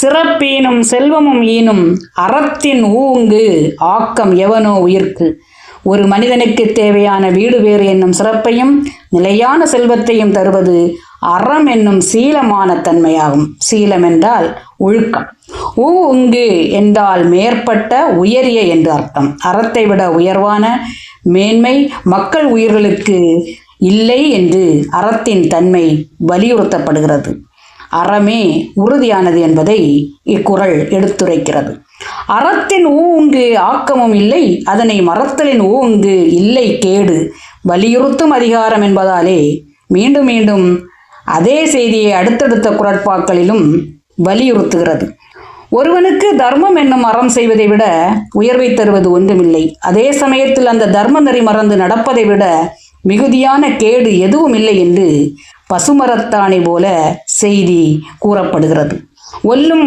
சிறப்பீனும் செல்வமும் ஈனும் அறத்தின் ஊங்கு ஆக்கம் எவனோ உயிர்க்கு. ஒரு மனிதனுக்கு தேவையான வீடு வேறு என்னும் சிறப்பையும் நிலையான செல்வத்தையும் தருவது அறம் என்னும் சீலமான தன்மையாகும். சீலம் என்றால் ஒழுக்கம். ஊ உங்கு என்றால் மேற்பட்ட உயரிய என்று அர்த்தம். அறத்தை விட உயர்வான மேன்மை மக்கள் உயிர்களுக்கு இல்லை என்று அறத்தின் தன்மை வலியுறுத்தப்படுகிறது. அறமே உறுதியானது என்பதை இக்குறள் எடுத்துரைக்கிறது. அறத்தின் ஊங்கு ஆக்கமும் இல்லை அதனை மறத்தலின் ஊங்கு இல்லை கேடு. வலியுறுத்தும் அதிகாரம் என்பதாலே மீண்டும் மீண்டும் அதே செய்தியை அடுத்தடுத்த குரட்பாக்களிலும் வலியுறுத்துகிறது. ஒருவனுக்கு தர்மம் என்னும் அறம் செய்வதை விட உயர்வை தருவது ஒன்றுமில்லை. அதே சமயத்தில் அந்த தர்ம நெறி மறந்து நடப்பதை விட மிகுதியான கேடு எதுவும் இல்லை என்று பசுமரத்தாணி போல செய்தி கூறப்படுகிறது. ஒல்லும்